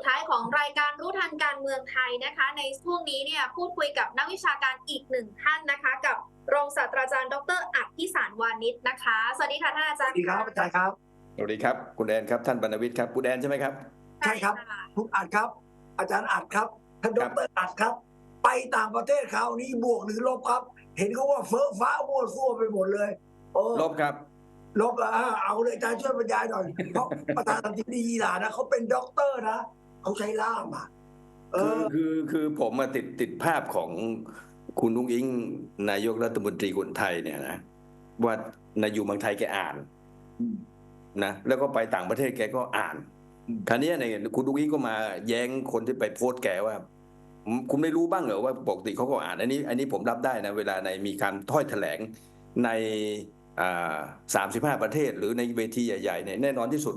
ดท้ายของรายการรู้ทันการเมืองไทยนะคะ ในช่วงนี้เนี่ยพูดคุยกับนักวิชาการอีกหนึ่งท่านนะคะ กับรองศาสตราจารย์ ดรอักพิสารวานิชนะคะ สวัสดีค่ะท่านอาสจารวัย์สดีครับอาจารย์ครับสวัสดีครับคุณแอนครับท่านบรรณวิทย์ครับคุณแอนใช่ไหมครับใช่ครับะคุณอัดครับ อาจารย์อัดครับท่านดครับรอัดครับ ไปต่างประเทศคราวนี้บวกหรือลบครับ เห็นเขาว่าเฟ้อฟ้ามั่วซั่วไปหมดเลยโอ้ลบครับลบอะเอาเลยอาจารย์ช่วยบรรยายหน่อยเพราะประธานาธิบดีอิหร่านนะเขาเป็นด็อกเตอร์นะ เขาใช้ล่ามอะเอคืออ คือคือผมมาติดติดภาพของคุณลุงอิง นายกรัฐมนตรีคนไทยเนี่ยนะว่าในอยู่เมืองไทยแกอ่านนะแล้วก็ไปต่างประเทศแกก็อ่านอืมคราวนี้เนี่ยคุณลุงอิงก็มาแย้งคนที่ไปโพสต์แกว่าคุณไม่รู้บ้างเหรอว่าปกติเขาก็อ่าน อันนี้ อันนี้ผมรับได้นะ เวลาในมีการถ้อยแถลงในสามสิบห้าประเทศ หรือในเวทีใหญ่ๆเนี่ยแน่นอนที่สุด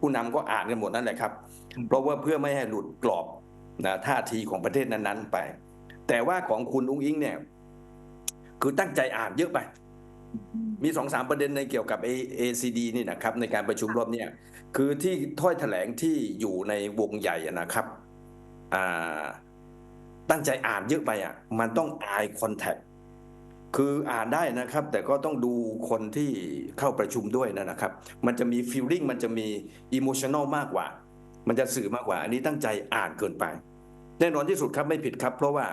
ผู้นำก็อ่านกันหมดนั่นแหละครับ เพราะว่าเพื่อไม่ให้หลุดกรอบนะท่าทีของประเทศนั้นๆไป แต่ว่าของคุณอุ้งอิงเนี่ย คือตั้งใจอ่านเยอะไป มีสองสามประเด็นในเกี่ยวกับ A- ACD นี่นะครับ ในการประชุมรอบเนี้ยคือที่ถ้อยแถลงที่อยู่ในวงใหญ่อะนะครับอ่าตั้งใจอ่านเยอะไปอะ มันต้อง eye contact คือ อ่านได้นะครับ แต่ก็ต้องดูคนที่เข้าประชุมด้วยนะครับ มันจะมี feeling มันจะมี emotional มากกว่า มันจะสื่อมากกว่า อันนี้ตั้งใจอ่านเกินไป แน่นอนที่สุดครับไม่ผิดครับ เพราะว่า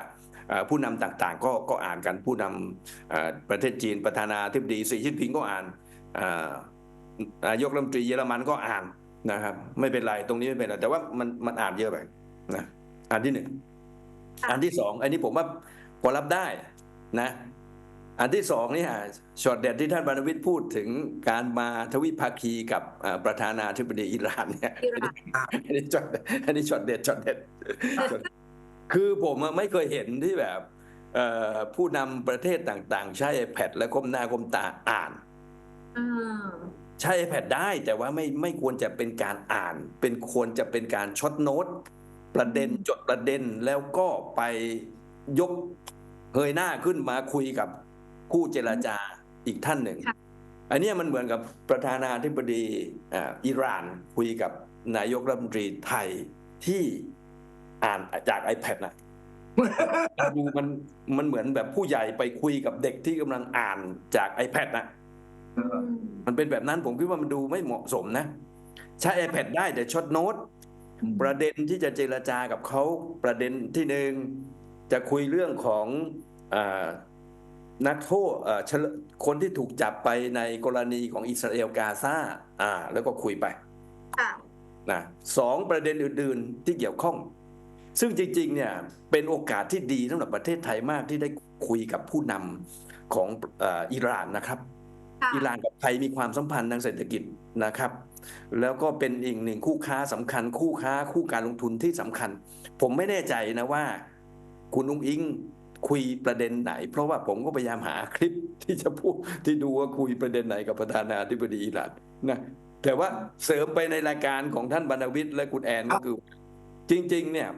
เอ่อผู้นำต่างๆ ก็ก็อ่านกันผู้นำเอ่อประเทศจีนประธานาธิบดีสีจิ้นผิงก็อ่านเอ่อนายกรัฐมนตรีเยอรมันก็อ่านนะครับ ไม่เป็นไรตรงนี้ไม่เป็นไรแต่ว่ามันมันอ่านเยอะไปนะอันที่หนึ่งค่ะอันที่สองอันนี้ผมว่าพอรับได้นะ อันที่สองนี่ฮะช็อตเด็ดที่ท่านบรรณวิทย์พูดถึงการมาทวิภาคีกับเอ่อประธานาธิบดีอิหร่านเนี่ยอิหร่านอันนี้ช็อตอันนี้ช็อตเด็ดช็อตเด็ดช็อตคือผมอะไม่เคยเห็นที่แบบเอ่อผู้นำประเทศต่างๆ ใช้ iPad และก้มหน้าก้มตาอ่านอ่าใช้ iPad ได้แต่ว่าไม่ไม่ควรจะเป็นการอ่าน เป็นควรจะเป็นการช็อตโน้ตประเด็นจดประเด็นแล้วก็ไปยกเงยหน้าขึ้นมาคุยกับ ผู้เจรจาอีกท่านหนึ่ง อันเนี้ยมันเหมือนกับประธานาธิบดีอ่าอิหร่านคุยกับนายกรัฐมนตรีไทยที่อ่านจาก iPad นะดูมันมันเหมือนแบบผู้ใหญ่ไปคุยกับเด็กที่กำลังอ่านจาก iPad นะอืมมันเป็นแบบนั้นผมคิดว่ามันดูไม่เหมาะสมนะ ใช้ iPad ได้แต่ช็อตโน้ตประเด็นที่จะเจรจากับเขาประเด็นที่หนึ่งจะคุยเรื่องของอา นักโทษเอ่อเฉลคนที่ถูกจับไปในกรณีของอิสราเอลกาซาอ่า แล้วก็คุยไปค่ะนะสองประเด็นอื่น ๆที่เกี่ยวข้อง ซึ่งจริง ๆ เนี่ยเป็นโอกาสที่ดีสำหรับประเทศไทยมากที่ได้คุยกับผู้นำของเอ่ออิหร่านนะครับค่ะอิหร่านกับไทยมีความสัมพันธ์ทางเศรษฐกิจนะครับ แล้วก็เป็นอีกหนึ่งคู่ค้าสำคัญ คู่ค้าคู่การลงทุนที่สำคัญ ผมไม่แน่ใจนะว่า คุณอุ้งอิง คุยประเด็นไหน เพราะว่าผมก็พยายามหาคลิปที่จะพูดที่ดูว่าคุยประเด็นไหนกับประธานาธิบดีอิหร่านนะแต่ว่าเสริมไปในรายการของท่านบรรณวิทย์และคุณแอนก็คือ จริง ๆ เนี่ย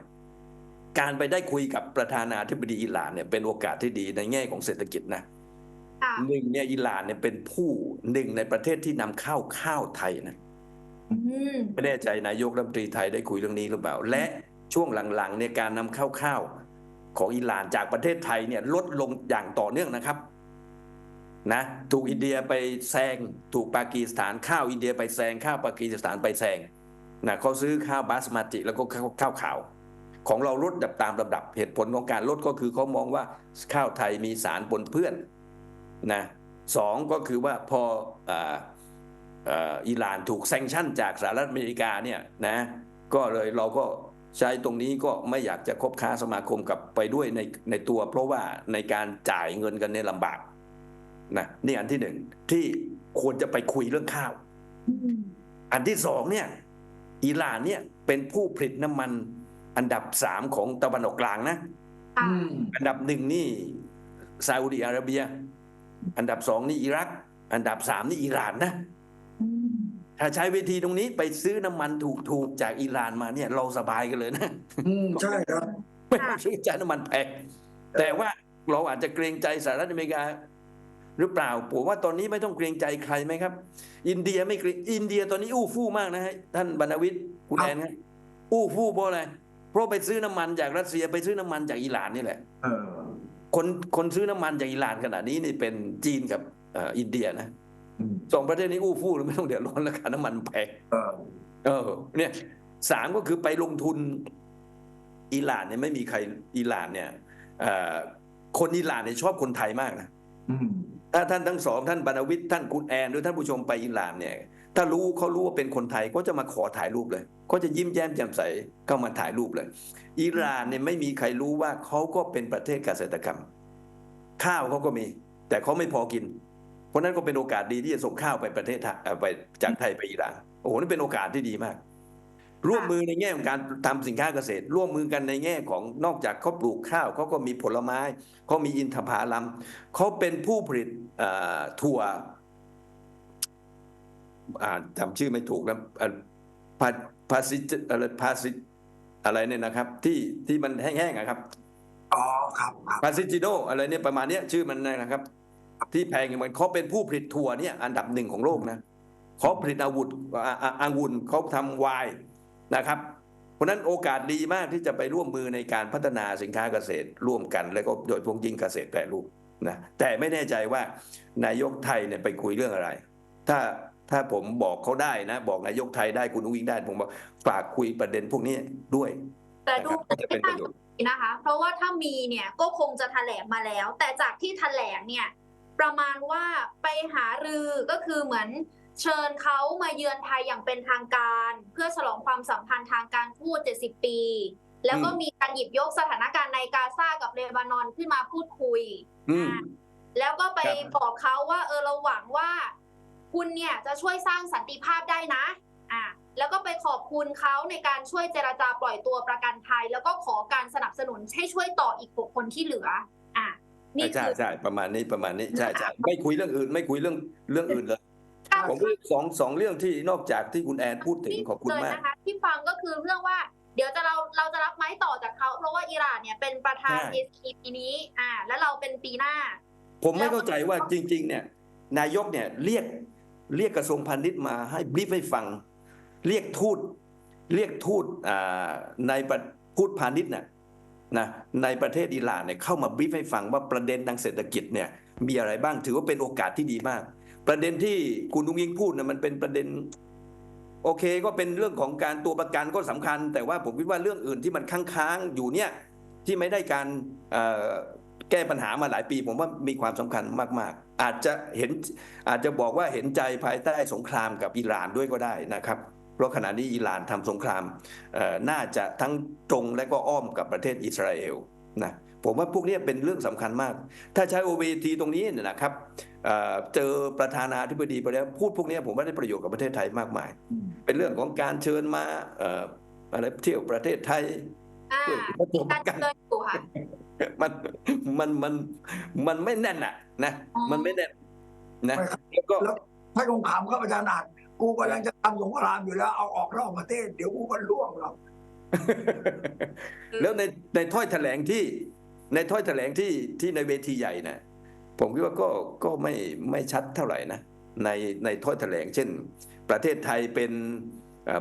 การไปได้คุยกับประธานาธิบดีอิหร่านเนี่ยเป็นโอกาสที่ดีในแง่ของเศรษฐกิจนะค่ะหนึ่งเนี่ยอิหร่านเนี่ยเป็นผู้หนึ่งในประเทศที่นำเข้าข้าวไทยนะอืมไม่แน่ใจนายกรัฐมนตรีไทยได้คุยเรื่องนี้หรือเปล่า และช่วงหลังๆเนี่ยการนำเข้าข้าว ของอิหร่านจากประเทศไทยเนี่ยลดลงอย่างต่อเนื่องนะครับนะถูกอินเดียไปแซงถูกปากีสถานข้าวอินเดียไปแซงข้าวปากีสถานไปแซงนะเขาซื้อข้าวบาสมาติแล้วก็ข้าวข้าวขาว ของเราลดดับตามลำดับเหตุผลของการลดก็คือเขามองว่าข้าวไทยมีสารปนเปื้อนนะสองก็คือว่าพอออิหร่านถูกแซงชั่นจากสหรัฐอเมริกาเนี่ยนะก็เลยเราก็ ใช้ตรงนี้ก็ไม่อยากจะคบค้าสมาคมกับไปด้วยในในตัว เพราะว่าในการจ่ายเงินกันเนี่ยลำบากนะนี่อันที่หนึ่งที่ควรจะไปคุยเรื่องข้าวอืมอันที่สองเนี่ยอิหร่านเนี่ยเป็นผู้ผลิตน้ำมันอันดับสามของตะวันออกกลางนะค่ะอืมอันดับหนึ่งนี่ซาอุดิอาระเบีย อันดับสองนี่อิรัก อันดับสามนี่อิหร่านนะอืม ถ้าใช้เวทีตรงนี้ไปซื้อน้ำมันถูกๆจากอิหร่านมาเนี่ยเราสบายกันเลยนะอืมใช่ครับไม่ต้องซื้อจ่ายน้ำมันแพงแต่ว่าเราอาจจะเกรงใจสหรัฐอเมริกา หรือเปล่าผมว่าตอนนี้ไม่ต้องเกรงใจใครไหมครับ อินเดียไม่เกรงอินเดียตอนนี้อู้ฟู่มากนะฮะท่านบรรณวิทย์คุณครับแอนครับอู้ฟู่เพราะอะไรเพราะไปซื้อน้ำมันจากรัสเซียไปซื้อน้ำมันจากอิหร่านนี่แหละเออคนคนซื้อน้ำมันจากอิหร่านขนาดนี้นี่เป็นจีนกับเอ่ออินเดียนะอืม สองประเทศนี้อู้ฟู่ไม่ต้องเดือดร้อนราคาน้ำมันแพงเออเออ เนี่ยสามก็คือไปลงทุนอิหร่านเนี่ยไม่มีใครอิหร่านเนี่ยเอ่อคนอิหร่านเนี่ยชอบคนไทยมากนะอืมถ้าท่านทั้งสองท่านบรรณวิทย์ท่านคุณแอนหรือท่านผู้ชมไปอิหร่านเนี่ย ถ้ารู้เขารู้ว่าเป็นคนไทยก็จะมาขอถ่ายรูปเลยก็จะยิ้มแย้มแจ่มใสเข้ามาถ่ายรูปเลย อิหร่านเนี่ยไม่มีใครรู้ว่าเขาก็เป็นประเทศเกษตรกรรม ข้าวเขาก็มี แต่เขาไม่พอกิน เพราะนั้นก็เป็นโอกาสดีที่จะส่งข้าวไปประเทศไทยเอ่อไปจากไทยไปอิหร่านโอ้โหนี่เป็นโอกาสที่ดีมาก ร่วมมือในแง่ของการทำสินค้าเกษตร ร่วมมือกันในแง่ของนอกจากเขาปลูกข้าวเขาก็มีผลไม้เขามีอินทผลัมเขาเป็นผู้ผลิตเอ่อถั่วอ่านจำชื่อไม่ถูกนะเอ่อพาพาซิอะไรพาซิอะไรเนี่ยนะครับ ที่ที่มันแห้งๆอะครับอ๋อครับครับพาซิจิโนอะไรเนี่ยประมาณเนี้ยชื่อมันนะครับ ที่แพงอย่างมันเขาเป็นผู้ผลิตถั่วเนี่ยอันดับหนึ่งของโลกนะเขาผลิตอาวุธอาอ่าอางุ่นเขาทำไวน์นะครับ เพราะนั้นโอกาสดีมากที่จะไปร่วมมือในการพัฒนาสินค้าเกษตรร่วมกัน แล้วก็โดยพวงยิ่งเกษตรแปรรูปนะแต่ไม่แน่ใจว่านายกไทยเนี่ยไปคุยเรื่องอะไร ถ้าถ้าผมบอกเขาได้นะ บอกนายกไทยได้คุณอุ้งอิงได้ผมบอกฝากคุยประเด็นพวกนี้ด้วย แต่ดูจะเป็นประโยชน์นะคะ เพราะว่าถ้ามีเนี่ยก็คงจะแถลงมาแล้ว แต่จากที่แถลงเนี่ย ประมาณว่าไปหารือก็คือเหมือนเชิญเขามาเยือนไทยอย่างเป็นทางการ เพื่อฉลองความสัมพันธ์ทางการทูต70 ปี แล้วก็อืมมีการหยิบยกสถานการณ์ในกาซากับเลบานอนขึ้นมาพูดคุยอืมแล้วก็ไปครับบอกเขาว่า เออเราหวังว่า คุณเนี่ยจะช่วยสร้างสันติภาพได้นะอ่าแล้วก็ไปขอบคุณเขาในการช่วยเจรจาปล่อยตัวประกันภัยแล้วก็ขอการสนับสนุนให้ช่วยต่ออีกหกคนที่เหลืออ่า นี่ใช่คือใช่ประมาณนี้ประมาณนี้ใช่ใช่ไม่คุยเรื่องอื่น ไม่คุยเรื่องเรื่องอื่นเลยผมว่าสองสองเรื่องที่นอกจากที่คุณแอนพูดถึงขอบคุณเลยมากนะคะที่ฟังก็คือเรื่องว่าเดี๋ยวจะเราเราจะรับไม้ต่อจากเขาเพราะว่าอิหร่านเนี่ยเป็นประธานใช่เอสปีนี้ อ่า แล้วเราเป็นปีหน้า ผมไม่เข้าใจว่าจริง ๆ เนี่ย นายกเนี่ยเรียกเรียกกระทรวงพาณิชย์มาให้บรีฟให้ฟัง เรียกทูตเรียกทูตอ่าในประพูดพาณิชย์น่ะ นะในประเทศอิหร่านเนี่ยเข้ามาบรีฟให้ฟังว่าประเด็นทางเศรษฐกิจเนี่ยมีอะไรบ้างถือว่าเป็นโอกาสที่ดีมาก ประเด็นที่คุณลุงยิงพูดนะมันเป็นประเด็นโอเคก็เป็นเรื่องของการตัวประกันก็สำคัญ แต่ว่าผมคิดว่าเรื่องอื่นที่มันค้างๆอยู่เนี่ยที่ไม่ได้การแก้ปัญหามาหลายปี ผมว่ามีความสำคัญมาก ๆ อาจจะเห็นอาจจะบอกว่าเห็นใจภายใต้สงครามกับอิหร่านด้วยก็ได้นะครับ เพราะขณะนี้อิหร่านทำสงครามเอ่อน่าจะทั้งตรงและก็อ้อมกับประเทศอิสราเอลนะผมว่าพวกนี้เป็นเรื่องสำคัญมาก ถ้าใช้ OVT ตรงนี้เนี่ยนะครับเอ่อเจอประธานาธิบดีไปแล้วพูดพวกนี้ผมว่าได้ประโยชน์กับประเทศไทยมากมายอืมเป็นเรื่องของการเชิญมาเอ่ออะไรเที่ยวประเทศไทยอ่าเพื่อตัวปการระกันเดินอยู่ค่ะมันมันมันมันไม่แน่นอะนะอ๋อมันไม่แน่นนะไม่ครับแล้วก็แล้วถ้าคงขำครับอาจารย์อาจ กูกำลังจะทำสงครามอยู่แล้ว เอาออกนอกประเทศ เดี๋ยวกูก็ล่วงหรอกแล้วในในถ้อยแถลงที่ ในถ้อยแถลงที่ที่ในเวทีใหญ่นะผมคิดว่าก็ก็ไม่ไม่ชัดเท่าไหร่นะในในถ้อยแถลง เช่น ประเทศไทยเป็น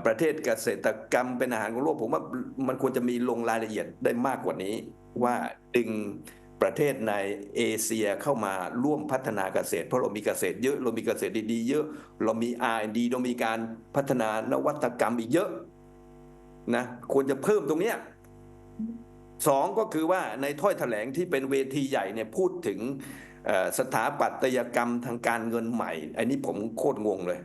ประเทศเกษตรกรรมเป็นอาหารของโลกผมว่ามันควรจะมีลงรายละเอียดได้มากกว่านี้ ว่าดึง ประเทศในเอเชียเข้ามาร่วมพัฒนาเกษตร เพราะเรามีเกษตรเยอะเรามีเกษตรดีๆเยอะ เรามี R&D เรามีการพัฒนานวัตกรรมอีกเยอะนะควรจะเพิ่มตรงเนี้ยสองก็คือว่าในถ้อยแถลงที่เป็นเวทีใหญ่เนี่ยพูดถึงเอ่อสถาปัตยกรรมทางการเงินใหม่ อันนี้ผมโคตรงงเลย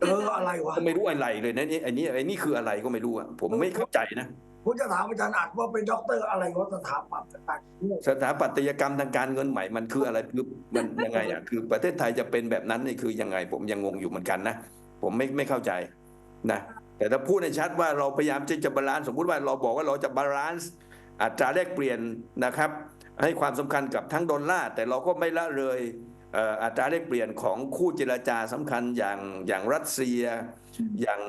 เอออะไรวะก็ไม่รู้อะไรเลยนะนี่อันนี้อันนี้คืออะไรก็ไม่รู้อะผมไม่เข้าใจนะ ผมจะถามอาจารย์อาจว่าเป็นด็อกเตอร์อะไรวะสถาปัตย์ต่างๆสถาปัตยกรรมทางการเงินใหม่มันคืออะไรคือมันยังไงอะคือประเทศไทยจะเป็นแบบนั้นนี่คือยังไง ผมยังงงอยู่เหมือนกันนะผมไม่ไม่เข้าใจนะแต่ถ้าพูดในชัดว่าเราพยายามที่จะบาลานซ์สมมุติว่าเราบอกว่าเราจะบาลานซ์อัตราแลกเปลี่ยนนะครับ ให้ความสำคัญกับทั้งดอลลาร์แต่เราก็ไม่ละเลยอัตราแลกเปลี่ยนของคู่เจรจาสำคัญอย่างอย่างรัสเซียอย่าง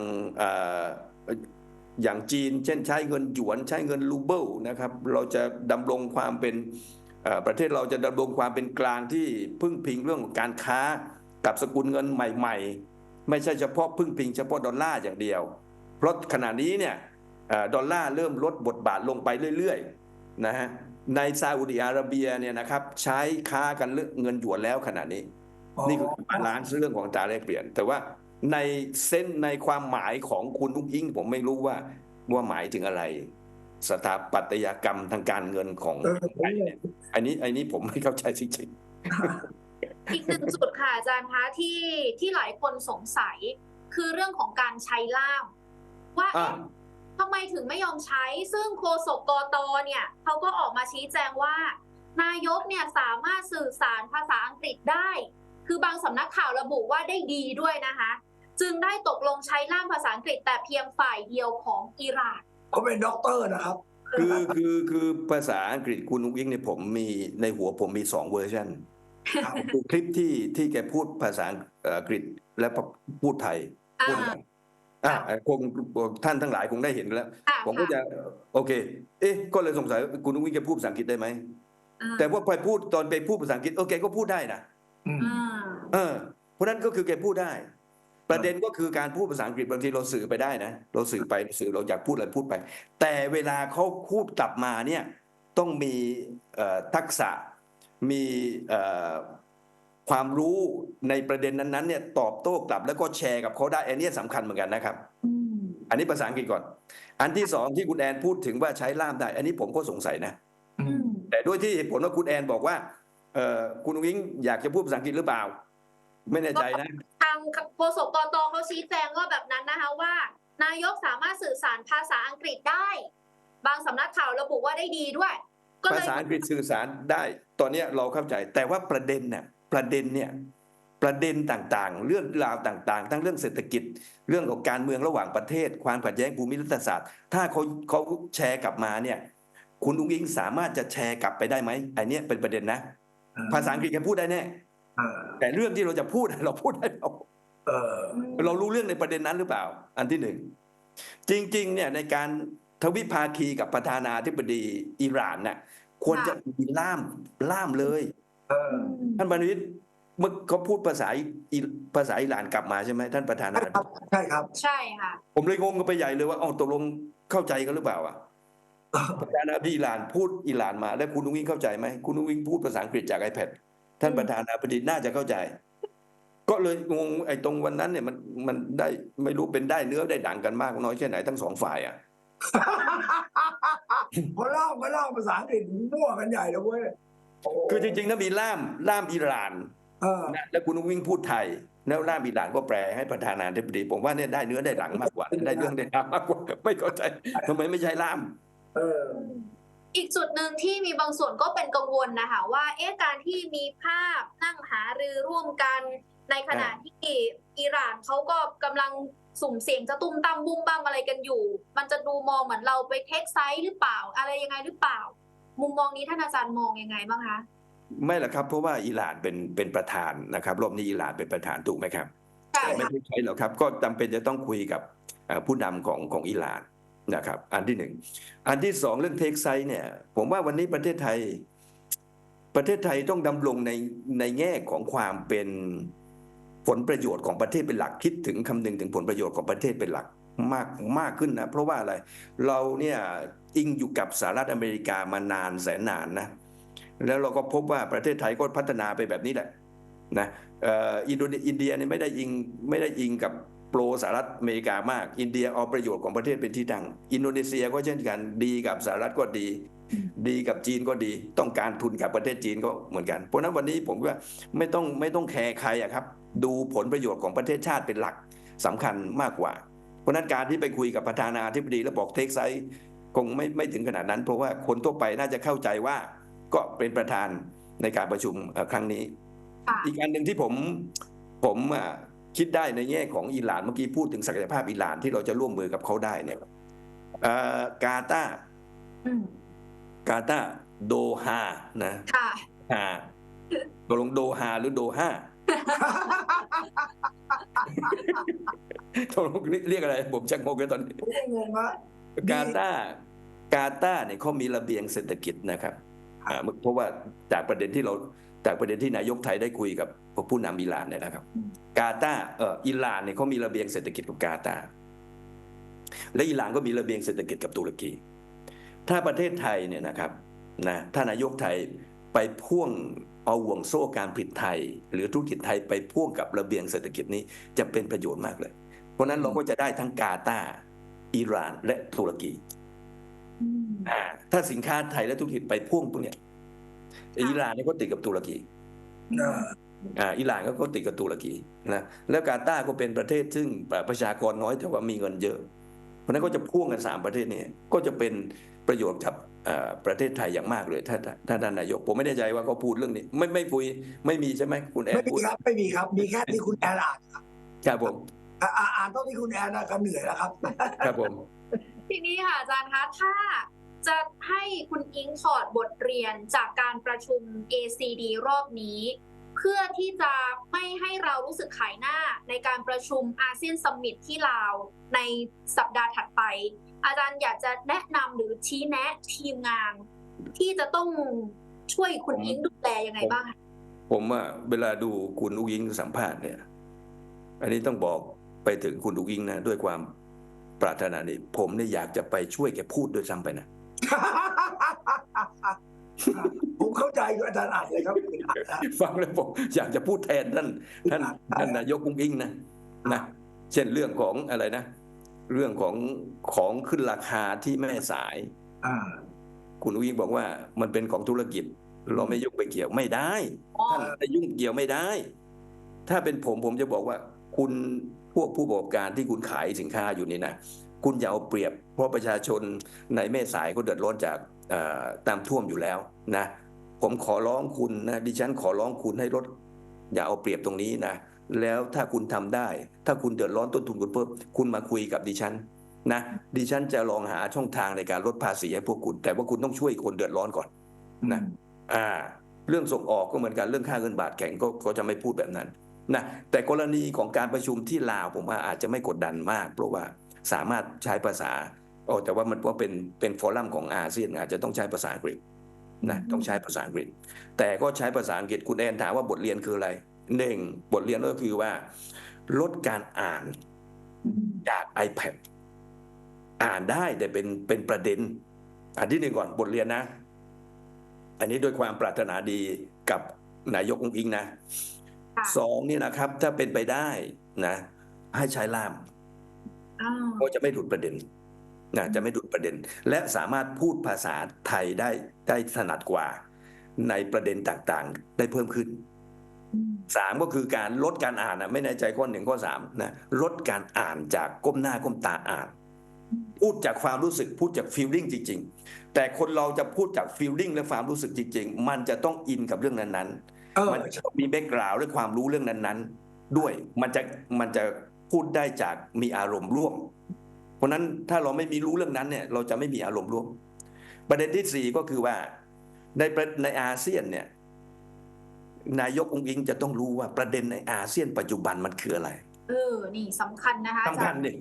อ่ออย่างจีน เช่นใช้เงินหยวนใช้เงินรูเบิลนะครับเราจะดำรงความเป็นเอ่อประเทศเราจะดำรงความเป็นกลางที่พึ่งพิงเรื่องของการค้ากับสกุลเงินใหม่ ๆ ไม่ใช่เฉพาะพึ่งพิงเฉพาะดอลลาร์อย่างเดียว เพราะขณะนี้เนี่ยเอ่อดอลลาร์เริ่มลดบทบาทลงไปเรื่อยๆนะฮะในซาอุดิอาระเบียเนี่ยนะครับใช้ค้ากันเรื่องเงินหยวนแล้วขณะนี้ นี่คือบาลานซ์เรื่องของอัตราแลกเปลี่ยน แต่ว่า ในเส้นในความหมายของคุณอุ้งอิงผมไม่รู้ว่าว่าหมายถึงอะไร สถาปัตยกรรมทางการเงินของเออผมไทยเนี่ยอันนี้อันนี้ผมไม่เข้าใจจริงอีกหนึ่งจุดค่ะอาจารย์คะที่ที่หลายคนสงสัยคือเรื่องของการใช้ล่าม ว่าๆอะเอ๊ะทำไมถึงไม่ยอมใช้ ซึ่งโฆษกกตเนี่ยเขาก็ออกมาชี้แจงว่า นายกเนี่ยสามารถสื่อสารภาษาอังกฤษได้ คือบางสำนักข่าวระบุว่าได้ดีด้วยนะคะ จึงได้ตกลงใช้ล่ามภาษาอังกฤษแต่เพียงฝ่ายเดียวของอิหร่านเขาเป็นด็อกเตอร์นะครับ คือคือคือภาษาอังกฤษคุณอุ้งอิงเนี่ยผมมีในหัวผมมีสองเวอร์ชันครับคือคลิปที่ที่แกพูดภาษาอังกฤษและพูดไทยอ่าพูดกันอะคงท่านทั้งหลายคงได้เห็นแล้วค่ะผมก็จะโอเค เอ๊ะ ก็เลยสงสัยว่าคุณอุ้งอิงจะพูดภาษาอังกฤษได้ไหมอ่าแต่ว่าพอพูดตอนไปพูดภาษาอังกฤษโอเคก็พูดได้นะอืมอ่าเออเพราะนั้นก็คือแกพูดได้ ประเด็นก็คือการพูดภาษาอังกฤษบางทีเราสื่อไปได้นะ เราสื่อไปสื่อเราอยากพูดอะไรพูดไป แต่เวลาเขาพูดกลับมาเนี่ยต้องมีเอ่อทักษะมีเอ่อความรู้ในประเด็นนั้นๆเนี่ยตอบโต้กลับแล้วก็แชร์กับเขาได้อันนี้สำคัญเหมือนกันนะครับอืมอันนี้ภาษาอังกฤษก่อน อันที่สองที่คุณแอนพูดถึงว่าใช้ล่ามได้ อันนี้ผมก็สงสัยนะอือืมมแต่ด้วยที่เหตุผลว่าคุณแอนบอกว่าเอ่อคุณอุ้งอิงอยากจะพูดภาษาอังกฤษหรือเปล่า ไม่แน่ใจนะทาง โฆษกกตเขาชี้แจงว่าแบบนั้นนะคะว่า นายกสามารถสื่อสารภาษาอังกฤษได้ บางสำนักข่าวระบุว่าได้ดีด้วยก็เลภายษาอังกฤษสื่อสารได้ ตอนเนี้ยเราเข้าใจ แต่ว่าประเด็นเนี่ยประเด็นเนี่ยประเด็นต่างๆ เรื่องราวต่างๆ ทั้งเรื่องเศรษฐกิจ เรื่องของการเมืองระหว่างประเทศ ความขัดแย้งภูมิรัฐศาสตร์ ถ้าเขาเขาแชร์กลับมาเนี่ย คุณอุ้งอิงสามารถจะแชร์กลับไปได้ไหมอันเนี้ยเป็นประเด็นนะ ภาษาอังกฤษแกพูดได้แน่เออแต่เรื่องที่เราจะพูดเราพูดได้เปล่า เออเรารู้เรื่องในประเด็นนั้นหรือเปล่า อันที่หนึ่งจริง ๆ เนี่ยในการทวิภาคีกับประธานาธิบดีอิหร่านน่ะควรจะมีล่ามล่ามเลยเออท่านบรรวิทย์เมื่อเขาพูดภาษาอิภาษาอิหร่านกลับมาใช่ไหมท่านประธานาใช่ครับใช่ครับ ใช่ค่ะ ผมเลยงงกันไปใหญ่เลยว่าเอาตกลงเข้าใจกันหรือเปล่าอะประธานาธิบดีอิหร่านพูดอิหร่านมา แล้วคุณนุ้งอิงเข้าใจไหมคุณนุ้งอิงพูดภาษาอังกฤษจาก iPad ท่านประธานาธิบดีน่าจะเข้าใจ ก็เลยงงไอ้ตรงวันนั้นเนี่ยมันมันได้ไม่รู้เป็นได้เนื้อได้ดังกันมากน้อยแค่ไหนทั้งสองฝ่ายอะพอเล่าก็เล่าภาษาอังกฤษมั่วกันใหญ่เลยเว้ยโคือจริงๆถ้ามีล่ามล่ามอิหร่านเออนะแล้วคุณนุ้งอิงพูดไทย แล้วล่ามอิหร่านก็แปลให้ประธานาธิบดีผมว่าเนี่ยได้เนื้อได้หลังมากกว่า ได้เรื่องได้ราวมากกว่าไม่เข้าใจทำไมไม่ใช้ล่ามเอออีกจุดหนึ่งที่มีบางส่วนก็เป็นกังวลนะคะว่าเอ๊ะการที่มีภาพนั่งหารือร่วมกัน ในขณะที่อิหร่านเขาก็กำลังสุ่มเสี่ยงจะตุ้มตามบุ้มบ้ามอะไรกันอยู่ มันจะดูมองเหมือนเราไปเทคไซส์หรือเปล่า อะไรยังไงหรือเปล่า มุมมองนี้ท่านอาจารย์มองยังไงบ้างคะไม่หรอกครับเพราะว่าอิหร่านเป็นเป็นประธานนะครับรอบนี้อิหร่านเป็นประธานถูกไหมครับใช่แต่ไม่ค่ะได้ใช่หรอกครับ ก็จำเป็นจะต้องคุยกับเอ่อผู้นำของของอิหร่านนะครับ อันที่หนึ่งอันที่สองเรื่องเทคไซส์เนี่ย ผมว่าวันนี้ประเทศไทย ประเทศไทยต้องดำรงในในแง่ของความเป็น ผลประโยชน์ของประเทศเป็นหลักคิดถึงคำนึงถึงผลประโยชน์ของประเทศเป็นหลักมากมากขึ้นนะเพราะว่าอะไรเราเนี่ยอิงอยู่กับสหรัฐอเมริกามานานแสนนานนะแล้วเราก็พบว่าประเทศไทยก็พัฒนาไปแบบนี้แหละนะอ,อินโดนีอินเดียเนี่ยไม่ได้อิงไม่ได้อิงกับโปรสหรัฐอเมริกามาก อินเดียเอาประโยชน์ของประเทศเป็นที่ตั้งอินโดนีเซียก็เช่นกันดีกับสหรัฐก็ดี ดีกับจีนก็ดี ต้องการทุนกับประเทศจีนก็เหมือนกัน เพราะฉะนั้นวันนี้ผมว่าไม่ต้องไม่ต้องแคร์ใครอะครับ ดูผลประโยชน์ของประเทศชาติเป็นหลักสำคัญมากกว่า เพราะฉะนั้นการที่ไปคุยกับประธานาธิบดีแล้วบอกเทคไซส์คงไม่ไม่ถึงขนาดนั้น เพราะว่าคนทั่วไปน่าจะเข้าใจว่าก็เป็นประธานในการประชุมเอ่อครั้งนี้ค่ะอีกอันหนึ่งที่ผมผมอะคิดได้ในแง่ของอิหร่านเมื่อกี้พูดถึงศักยภาพอิหร่านที่เราจะร่วมมือกับเขาได้เนี่ยเอ่อกาตาร์อืม กาตาร์โดฮานะค่ะฮาตกลงโดฮาหรือโดฮาตกลงเรียกอะไร ผมชักงงกันตอนนี้ผมก็งงอะกาตาร์กาตาร์เนี่ยเขามีระเบียงเศรษฐกิจนะครับอ่าเพราะว่าจากประเด็นที่เราจากประเด็นที่นายกไทยได้คุยกับผู้นำอิหร่านเนี่ยนะครับอืมกาตาร์เอ่ออิหร่านเนี่ยเขามีระเบียงเศรษฐกิจกับกาตาร์และอิหร่านก็มีระเบียงเศรษฐกิจกับตุรกี ถ้าประเทศไทยเนี่ยนะครับนะถ้านายกไทยไปพ่วงเอาห่วงโซ่การผลิตไทย หรือธุรกิจไทยไปพ่วงกับระเบียงเศรษฐกิจนี้จะเป็นประโยชน์มากเลย เพราะฉะนั้นเราก็จะได้ทั้งกาตาร์อิหร่านและตุรกีอืมอ่าถ้าสินค้าไทยและธุรกิจไปพ่วงตรงเนี้ยอิหร่านเนี่ยก็ติดกับตุรกีเอออ่าอิหร่านก็ก็ติดกับตุรกีนะแล้วกาตาร์ก็เป็นประเทศซึ่งประชากรน้อยแต่ว่ามีเงินเยอะ เพราะฉะนั้นก็จะพ่วงกันสามประเทศนี้ก็จะเป็นประโยชน์กับเอ่อประเทศไทยอย่างมากเลยถ้าถ้าถ้าท่านนายก ผมไม่แน่ใจว่าเขาพูดเรื่องนี้ ไม่ไม่คุยไม่มีใช่ไหมคุณแอไม่นมีพูดครับไม่มีครับ มีแค่ที่คุณแอนอ่านครับครับผมอ่าอ่าอ่านต้องที่คุณแอนนะก็เหนื่อยแล้วครับครับผมทีนี้ค่ะอาจารย์คะถ้าจะให้คุณอิงถอดบทเรียนจากการประชุม ACD รอบนี้ เพื่อที่จะไม่ให้เรารู้สึกขายหน้าในการประชุมอาเซียนสมิตที่ลาวในสัปดาห์ถัดไป อาจารย์อยากจะแนะนำหรือชี้แนะทีมงาน ที่จะต้องช่วยคุณอิงดูแลยังไงบ้างคะผมว่าเวลาดูคุณอุ้งอิงสัมภาษณ์เนี่ย อันนี้ต้องบอกไปถึงคุณอุ้งอิงนะด้วยความปรารถนาดีผมเนี่ยอยากจะไปช่วยแกพูดด้วยซ้ำไปนะ ผมเข้าใจอาจารย์อ่านเลยครับฟังแล้วผมอยากจะพูดแทนท่านท่านท่านนายกอุ้งอิงนะนะเช่นเรื่องของอะไรนะ เรื่องของของขึ้นราคาที่แม่สายอ่าคุณอุ้งอิงบอกว่ามันเป็นของธุรกิจ เราไม่ยุ่งไปเกี่ยวไม่ได้อ๋อท่านไปยุ่งเกี่ยวไม่ได้ ถ้าเป็นผมผมจะบอกว่า คุณพวกผู้ประกอบการที่คุณขายสินค้าอยู่นี่นะคุณอย่าเอาเปรียบเพราะประชาชนในแม่สายก็เดือดร้อนจากเอ่อ ตามท่วมอยู่แล้วนะผมขอร้องคุณนะดิฉันขอร้องคุณให้ลดอย่าเอาเปรียบตรงนี้นะแล้วถ้าคุณทำได้ ถ้าคุณเดือดร้อนต้นทุนคุณเพิ่มคุณมาคุยกับดิฉันนะดิฉันจะลองหาช่องทางในการลดภาษีให้พวกคุณ แต่ว่าคุณต้องช่วยคนเดือดร้อนก่อนนะอ่า เรื่องส่งออกก็เหมือนกันเรื่องค่าเงินบาทแข็งก็ก็จะไม่พูดแบบนั้นนะแต่กรณีของการประชุมที่ลาวผมว่าอาจจะไม่กดดันมาก เพราะว่าสามารถใช้ภาษา โอ้แต่ว่ามันว่าเป็นเป็นฟอรัมของอาเซียนอาจจะต้องใช้ภาษาอังกฤษนะต้องใช้ภาษาอังกฤษ แต่ก็ใช้ภาษาอังกฤษคุณแอนถามว่าบทเรียนคืออะไรหนึ่งบทเรียนก็คือว่า ลดการอ่านจาก iPad อ่านได้แต่เป็นเป็นประเด็น อันที่หนึ่งก่อนบทเรียนนะ อันนี้ด้วยความปรารถนาดีกับนายกองค์อิงนะค่ะสองนี่นะครับ ถ้าเป็นไปได้นะ ให้ใช้ล่ามอ้าวก็จะไม่หลุดประเด็น นะจะไม่หลุดประเด็น และสามารถพูดภาษาไทยได้ได้ถนัดกว่า ในประเด็นต่างๆ ได้เพิ่มขึ้นอืมสามก็คือการลดการอ่านนะไม่แน่ใจข้อหนึ่งข้อสามนะลดการอ่านจากก้มหน้าก้มตาอ่าน พูดจากความรู้สึกพูดจากฟีลลิ่งจริง ๆ แต่คนเราจะพูดจากฟีลลิ่งและความรู้สึกจริง ๆ มันจะต้องอินกับเรื่องนั้นๆเออมันจะต้องมีแบ็กกราวด์และความรู้เรื่องนั้นๆ ด้วยมันจะมันจะพูดได้จากมีอารมณ์ร่วม เพราะฉะนั้นถ้าเราไม่มีรู้เรื่องนั้นเนี่ยเราจะไม่มีอารมณ์ร่วม ประเด็นที่สี่ก็คือว่าในประในอาเซียนเนี่ยนายกองค์อิงจะต้องรู้ว่าประเด็นในอาเซียนปัจจุบันมันคืออะไร เออ นี่สำคัญนะคะอาสำจาคัรญย์ดิ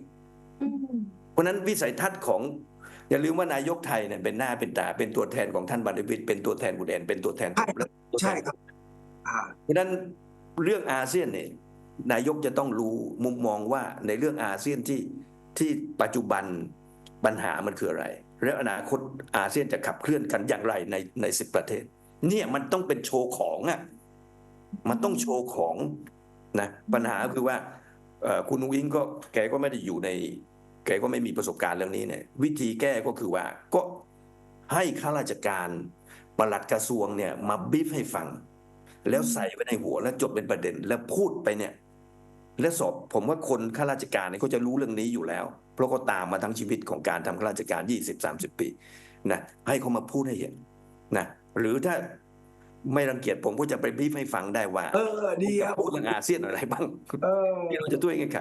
อืมเพราะฉะนั้นวิสัยทัศน์ของ อย่าลืมว่านายกไทยเนี่ยเป็นหน้าเป็นตาเป็นตัวแทนของท่านบัณฑวิทย์เป็นตัวแทนบุตรแอนเป็นตัวแทนผมและตัวแทนใช่ครับอ่าเพราะฉะนั้นเรื่องอาเซียนเนี่ยนายกจะต้องรู้มุมมองว่าในเรื่องอาเซียนที่ ที่ปัจจุบันปัญหามันคืออะไร แล้วอนาคตอาเซียนจะขับเคลื่อนกันอย่างไรในในสิบประเทศ เนี่ยมันต้องเป็นโชว์ของอะมันต้องโชว์ของนะปัญหาคือว่าเอ่อคุณวิงก็แกก็ไม่ได้อยู่ใน แกก็ไม่มีประสบการณ์เรื่องนี้เนี่ยวิธีแก้ก็คือว่าก็ให้ข้าราชการปลัดกระทรวงเนี่ยมาบีฟให้ฟัง แล้วใส่ไว้ในหัวแล้วจบเป็นประเด็นแล้วพูดไปเนี่ย และสอบผมว่าคนข้าราชการเนี่ยเขาจะรู้เรื่องนี้อยู่แล้ว เพราะเขาตามมาทั้งชีวิตของการทำข้าราชการ 20-30 ปีนะให้เขามาพูดให้เห็นนะหรือถ้าไม่รังเกียจผมก็จะไปบีฟให้ฟังได้ว่า เออดีครับพูดเรื่องอาเซียนอะไรบ้างเออที่เราจะช่วยกันไข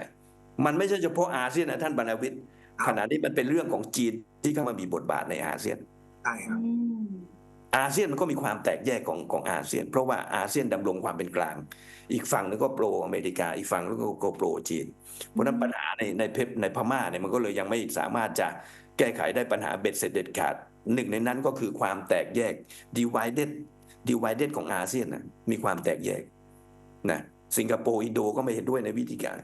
มันไม่ใช่เฉพาะอาเซียนนะท่านบรรณวิทย์ครับขณะนี้มันเป็นเรื่องของจีนที่เข้ามามีบทบาทในอาเซียนใช่ครับ อาเซียนมันก็มีความแตกแยกของของอาเซียน เพราะว่าอาเซียนดำรงความเป็นกลาง อีกฝั่งนึงก็โปรอเมริกา อีกฝั่งนึงก็โปรจีนเพราะนั้นปัญหาในในเพในพม่าเนี่ยมันก็เลยยังไม่สามารถจะแก้ไขได้ปัญหาเบ็ดเสร็จเด็ดขาดหนึ่งในนั้นก็คือความแตกแยก divided divided ของอาเซียนนะมีความแตกแยกนะสิงคโปร์อินโดก็ไม่เห็นด้วยในวิธีการ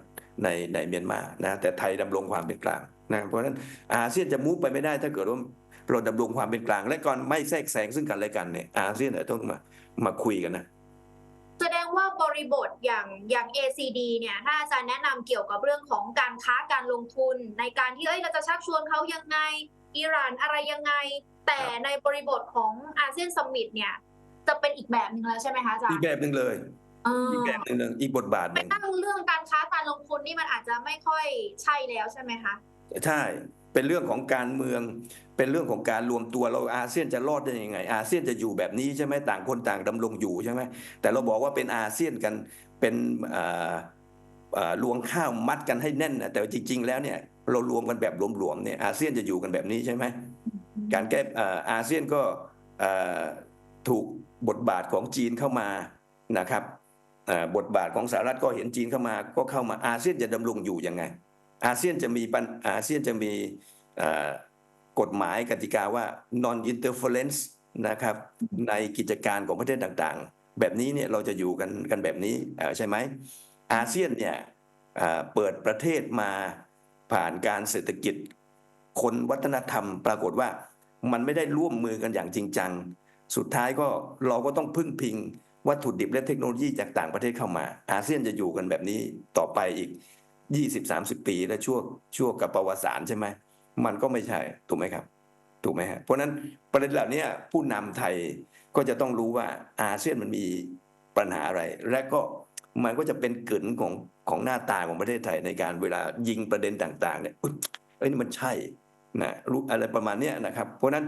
ในในเมียนมานะแต่ไทยดำรงความเป็นกลางนะเพราะฉะนั้นอาเซียนจะมุกไปไม่ได้ถ้าเกิดว่า เราดำรงความเป็นกลาง และก่อนไม่แทรกแซงซึ่งกันและกันเนี่ยอาเซียนเนี่ยต้องมามาคุยกันนะแสดงว่าบริบทอย่างอย่าง ACD เนี่ยถ้าอาจารย์แนะนำเกี่ยวกับเรื่องของการค้าการลงทุน ในการที่เอ้ยเราจะชักชวนเขายังไงอิหร่านอะไรยังไง แต่ในบริบทของอาเซียนสมิตเนี่ยจะเป็นอีกแบบหนึ่งแล้วใช่ไหมคะอาจารอีกย์แบบหนึ่งเลยเอออีกแบบหนึ่งเลยอีกบทบาทหไม่นึ่งตั้งเรื่องการค้าการลงทุนนี่มันอาจจะไม่ค่อยใช่แล้วใช่ไหมคะใช่ เป็นเรื่องของการเมือง เป็นเรื่องของการรวมตัวเราอาเซียนจะรอดได้ยังไง อาเซียนจะอยู่แบบนี้ใช่ไหมต่างคนต่างดำรงอยู่ใช่ไหมแต่เราบอกว่าเป็นอาเซียนกันเป็นเอ่อเอ่อรวงข้าวมัดกันให้แน่นนะแต่จริง ๆ แล้วเนี่ยเรารวมกันแบบหลวมๆเนี่ยอาเซียนจะอยู่กันแบบนี้ใช่ไหมการแก้เอ่ออาเซียนก็เอ่อถูกบทบาทของจีนเข้ามานะครับเอ่อบทบาทของสหรัฐก็เห็นจีนเข้ามาก็เข้ามาอาเซียนจะดำรงอยู่ยังไง อาเซียนจะมีปัญอาเซียนจะมีเอ่อกฎหมายกติกาว่า non interference นะครับในกิจการของประเทศต่างๆ แบบนี้เนี่ยเราจะอยู่กันกันแบบนี้เอ่อใช่ไหมอาเซียนเนี่ยเอ่อเปิดประเทศมาผ่านการเศรษฐกิจ คนวัฒนธรรมปรากฏว่ามันไม่ได้ร่วมมือกันอย่างจริงจัง สุดท้ายก็เราก็ต้องพึ่งพิงวัตถุดิบและเทคโนโลยีจากต่างประเทศเข้ามา อาเซียนจะอยู่กันแบบนี้ต่อไปอีก 20-30ปี และชั่วชั่วกับประวัติศาสตร์ใช่ไหมมันก็ไม่ใช่ถูกไหมครับ ถูกไหมฮะเพราะฉะนั้นประเด็นเหล่านี้ผู้นำไทยก็จะต้องรู้ว่าอาเซียนมันมีปัญหาอะไร และก็มันก็จะเป็นกลืนของของหน้าตาของประเทศไทยในการเวลายิงประเด็นต่างๆเนี่ยเอ้ยมันใช่นะรู้อะไรประมาณเนี้ยนะครับ เพราะฉะนั้น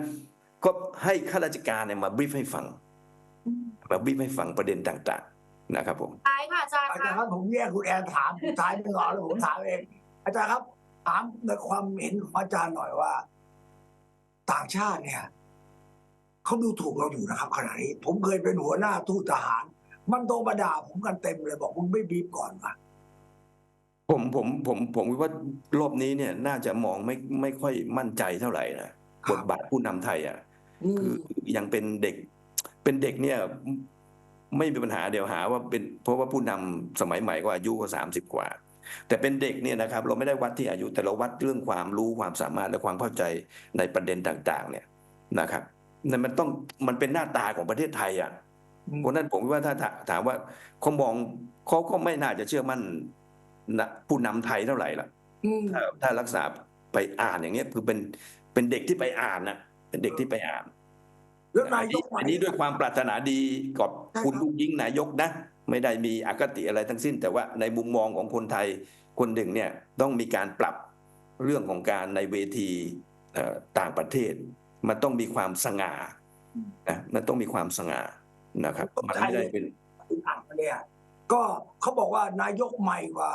ก็ให้ข้าราชการเนี่ยมาบรีฟให้ฟังมาบรีฟให้ฟังประเด็นต่าง ๆ นะครับผมท้ายค่ะอาจารย์ อาจารคะย์ครับผมแยกคุณแอนถามสุดท้ายไม่ก่อนแล้วผมถามเอง อาจารย์ครับถามในความเห็นของอาจารย์หน่อยว่า ต่างชาติเนี่ยเขาดูถูกเราอยู่นะครับขณะนี้ ผมเคยเป็นหัวหน้าทูตทหาร มันโทรมาด่าผมกันเต็มเลยบอกมึงไม่บีบก่อนวะผมผมผมผมคิดว่ารอบนี้เนี่ยน่าจะมองไม่ไม่ค่อยมั่นใจเท่าไหร่นะบทบาทผู้นำไทยอะอืมคือยังเป็นเด็ก เป็นเด็กเนี่ย ไม่มีปัญหาเดี๋ยวหาว่าเป็นเพราะว่าผู้นำสมัยใหม่ก็อายุก็สามสิบกว่า แต่เป็นเด็กเนี่ยนะครับเราไม่ได้วัดที่อายุแต่เราวัดเรื่องความรู้ความสามารถและความเข้าใจในประเด็นต่างๆ เนี่ยนะครับนั่นมันต้องมันเป็นหน้าตาของประเทศไทยอะเพราะฉะนั้นผมว่าถ้าถาถามว่าเขามองเขาก็ไม่น่าจะเชื่อมั่นนะผู้นำไทยเท่าไหร่ล่ะอืมถ้าถ้ารักษาไปอ่านอย่างเงี้ยคือเป็นเป็นเด็กที่ไปอ่านนะเป็นเด็กที่ไปอ่าน แล้วนาอันยนี้กใหม่อันนี้ด้วยความปรารถนาดีกับใช่คุณครับลูกยิ่งนายกนะ ไม่ได้มีอคติอะไรทั้งสิ้น แต่ว่าในมุมมองของคนไทยคนหนึ่งเนี่ยต้องมีการปรับเรื่องของการในเวทีเอ่อต่างประเทศ มันต้องมีความสง่านะมันต้องมีความสง่านะครับมันไม่ได้เป็นคุณอ่านเนี่ยก็เขาบอกว่านายกใหม่กว่า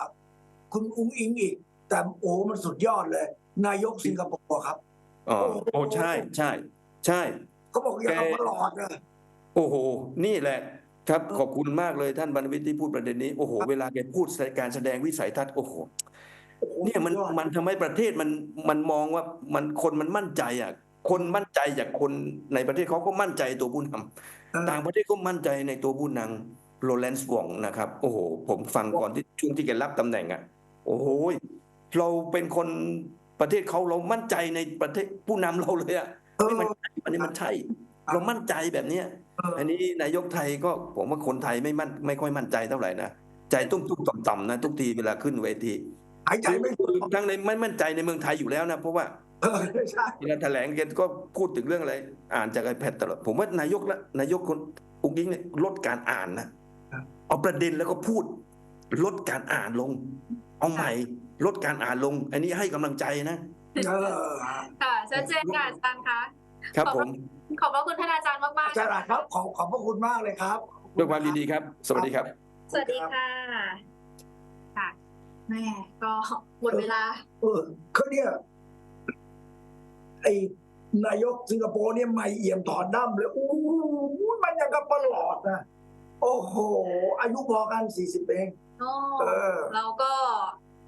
คุณอุ้งอิงอีก แต่โอ้มันสุดยอดเลย นายกสิงคโปร์ครับ อ๋อโอ้ใช่ใช่ ใช่ เขาบอกอย่าเอาแกมาหลอดนะโอ้โห นี่แหละ ครับขอบคุณมากเลยท่านบรรณวิทย์ที่พูดประเด็นนี้โอ้โหเวลาแกพูดการแสดงวิสัยทัศน์โอ้โหโอ้โหเนี่ยมันสุดยอดมันทำให้ประเทศมันมันมองว่ามันคนมันมั่นใจอะคนมั่นใจจากคนในประเทศเขาก็มั่นใจตัวผู้นำเออต่างประเทศก็มั่นใจในตัวผู้นำโรแลนส์วองนะครับ โอ้โห ผมฟังก่อนที่ช่วงที่แกรับตำแหน่งอะ โอ้โหเราเป็นคนประเทศเขาเรามั่นใจในประเทศผู้นำเราเลยอะ เออนี่มันอันนี้มันใช่ เรามั่นใจแบบเนี้ยเอออันนี้นายกไทยก็ผมว่าคนไทยไม่มั่นไม่ค่อยมั่นใจเท่าไหร่นะใจตุ้มตุ้มต่อมต่อมๆนะทุกทีเวลาขึ้นเวทีหายใจไม่คืถูกอทั้งในไม่มั่นใจในเมืองไทยอยู่แล้วนะเพราะว่าเออใช่เวลาแถลงแกก็พูดถึงเรื่องอะไร อ่านจากไอแพดตลอดผมว่านายกละนายกคนอุ้งอิงเนี่ยลดการอ่านนะเอาประเด็นแล้วก็พูด ลดการอ่านลง เอาใหม่ลดการอ่านลง อันนี้ให้กำลังใจนะเออค่ะ ชัดเจนค่ะอาจารย์คะครับผมขอบพระคุณท่านอาจารย์มากอาๆจารย์ครับขอขอบพระคุณมากเลยครับด้วยความยินดีครับ สวัสดีครับ สวัสดีค่ะค่ะแม่ก็หมดเวลา เออเขาเนี่ยไอ้นายกสิงคโปร์เนี่ยไม่เอี่ยมถอดดั้มเลยอู้หูมันยังกับประหลอดนะโอ้โห อายุพอกันสี่สิบเองโอ้เออเราก็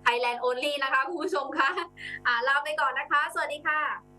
Thailand only นะคะคุณผู้ชมคะอ่าลาไปก่อนนะคะ สวัสดีค่ะ